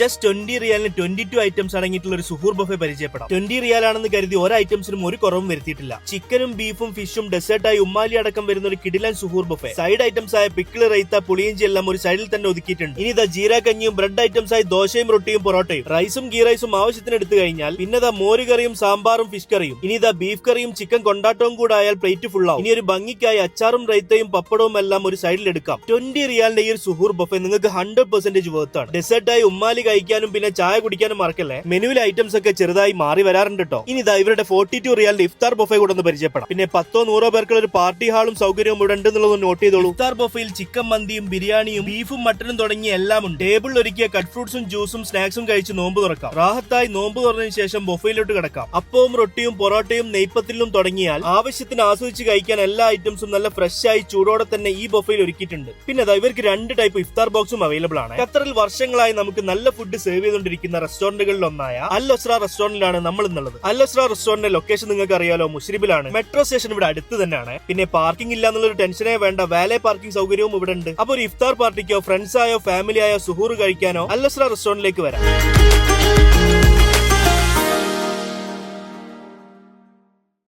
Just twenty റിയാലിന് twenty two items അടങ്ങിയിട്ടുള്ള ഒരു സുഹൂർ ബഫെ പരിചയപ്പെടാം. ട്വന്റി റിയാൽ ആണെന്ന് കരുതി ഒരു ഐറ്റംസിനും ഒരു കുറവും വരുത്തിയിട്ടില്ല. ചിക്കനും ബീഫും ഫിഷും ഡെസേർട്ടായി ഉമ്മാലി അടക്കം വരുന്ന ഒരു കിടിലൻ സുഹൂർ ബഫെ സൈഡ് ഐറ്റംസ് ആയ പിക്കിൾ റൈത്ത പുളിയിഞ്ചി എല്ലാം ഒരു സൈഡിൽ തന്നെ ഒതുക്കിയിട്ടുണ്ട്. ഇനി ഇതാ ജീര കഞ്ഞിയും ബ്രെഡ് ഐറ്റംസ് ആയി ദോശയും റൊട്ടിയും പൊറോട്ടയും. റൈസും ഗീ റൈസും ആവശ്യത്തിന് എടുത്തു കഴിഞ്ഞാൽ പിന്നെ ഇതാ മോര് കറിയും സാമ്പാറും ഫിഷ് കറിയും. ഇനി ഇതാ ബീഫ് കറിയും ചിക്കൻ കൊണ്ടാട്ടവും കൂടെ ആയാൽ പ്ലേറ്റ് ഫുൾ ആവും. ഇനി ഒരു ഭംഗിക്കായി അച്ചാറും റൈത്തയും പപ്പടവും എല്ലാം ഒരു സൈഡിൽ എടുക്കാം. ട്വന്റി റിയാലിന്റെ ഈ ഒരു സുഹൂർ ബഫെ നിങ്ങൾക്ക് ഹൺഡ്രഡ് പെർസെന്റേജ് വേർത്താണ് ഡെസേർട്ടായി ഉമ്മാലി കഴിക്കാനും പിന്നെ ചായ കുടിക്കാനും മറക്കല്ലേ? മെനുവിലെ ഐറ്റംസ് ഒക്കെ ചെറുതായി മാറി വരാറുണ്ട് കേട്ടോ ഇനി ഇതാ ഇവരുടെ ഫോർട്ടി ടു റിയാലിന്റെ ഇഫ്താർ ബൊഫെ കൂടെ ഒന്ന് പരിചയപ്പെടാം. പിന്നെ പത്തോ നൂറോ പേർക്കുള്ള ഒരു പാർട്ടി ഹാളും സൗകര്യവും ഇവിടെ ഉണ്ടെന്നുള്ളത് നോട്ട് ചെയ്തോളൂ. ഇഫ്താർ ബൊഫയിൽ ചിക്കൻ മന്തിയും ബിരിയാണിയും ബീഫും മട്ടനും തുടങ്ങിയ എല്ലാം ഉണ്ട് ടേബിളിൽ ഒരുക്കിയ കട്ട് ഫ്രൂട്ട്സും ജ്യൂസും സ്നാക്സും കഴിച്ച് നോമ്പ് തുറക്കാം. റാഹത്തായി നോമ്പ് തുറന്നതിന് ശേഷം ബൊഫയിലോട്ട് കിടക്കാം. അപ്പവും റൊട്ടിയും പൊറോട്ടയും നെയ്പ്പത്തിലും തുടങ്ങിയാൽ ആവശ്യത്തിന് ആസ്വദിച്ച് കഴിക്കാൻ എല്ലാ ഐറ്റംസും നല്ല ഫ്രഷ് ആയി ചൂടോടെ തന്നെ ഈ ബൊഫയിൽ ഒരുക്കിയിട്ടുണ്ട്. പിന്നെ ഇവർക്ക് രണ്ട് ടൈപ്പ് ഇഫ്താർ ബോക്സും അവൈലബിൾ ആണ്. ഖത്തറിൽ വർഷങ്ങളായി നമുക്ക് നല്ല ഫുഡ് സേവ് ചെയ്തുകൊണ്ടിരിക്കുന്ന റെസ്റ്റോറന്റുകളിൽ ഒന്നായ അൽ ഒസ്ര റെസ്റ്റോറന്റിലാണ് നമ്മൾ ഇന്നുള്ളത്. അൽ ഒസ്ര റെസ്റ്റോറന്റിന്റെ ലൊക്കേഷൻ നിങ്ങൾക്ക് അറിയാലോ മുസ്രിബിലാണ് മെട്രോ സ്റ്റേഷൻ ഇവിടെ അടുത്ത് തന്നെയാണ്. പിന്നെ പാർക്കിംഗ് ഇല്ല എന്നുള്ള ടെൻഷനേ വേണ്ട. വാലേ പാർക്കിംഗ് സൗകര്യവും ഇവിടെ ഉണ്ട്. അപ്പൊ ഒരു ഇഫ്താർ പാർട്ടിക്കോ ഫ്രണ്ട്സായോ ഫാമിലിയായോ സുഹൂർ കഴിക്കാനോ അൽ ഒസ്ര റെസ്റ്റോറന്റിലേക്ക് വരാം.